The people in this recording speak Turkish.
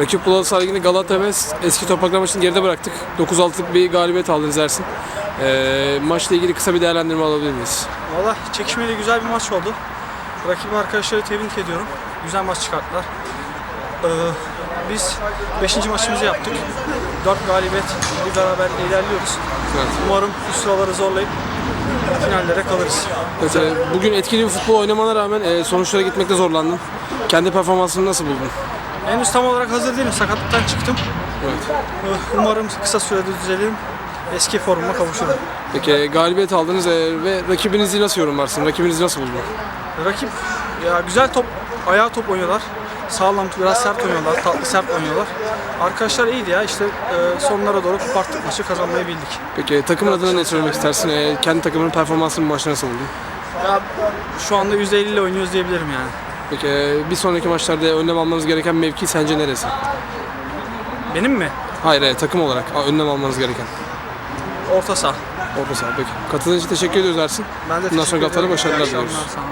Rakip Galatasaray Ligi'nde Galata ve eski topraklar maçını geride bıraktık. 9-6'lık bir galibiyet aldınız Ersin. Ee, maçla ilgili kısa bir değerlendirme alabilir miyiz? Valla çekişmeli güzel bir maç oldu. Rakip arkadaşları tebrik ediyorum. Güzel maç çıkarttılar. Ee, biz 5. maçımızı yaptık. 4 galibiyet, bir beraber ilerliyoruz. Evet. Umarım üst sıraları zorlayıp finallere kalırız. Evet, e, bugün etkili bir futbol oynamana rağmen e, sonuçlara gitmekte zorlandın. Kendi performansını nasıl buldun? Henüz tam olarak hazır değilim. Sakatlıktan çıktım. Evet. Ee, Umarım kısa sürede düzelirim. Eski formuma kavuşurum. Peki e, galibiyet aldınız e, ve rakibinizi nasıl yorumlarsın? Rakibinizi nasıl buldun? Rakip ya güzel top, ayağı top oynuyorlar. Sağlam, biraz sert oynuyorlar, tatlı sert oynuyorlar. Arkadaşlar iyiydi ya işte e, sonlara doğru koparttık maçı kazanmayı bildik. Peki takımın adına ne söylemek istersin? E, kendi takımının performansını bu maçta nasıl buldun? Ya şu anda %50 ile oynuyoruz diyebilirim yani. Peki e, bir sonraki maçlarda önlem almanız gereken mevki sence neresi? Benim mi? Hayır, e, takım olarak a, önlem almanız gereken. Orta saha. Orta saha. Peki. Katıldığın için teşekkür ediyoruz Ersin. Ben de Bundan teşekkür sonraki haftalarda ederim. İyi başarılar akşamlar, diliyoruz. sağ olun.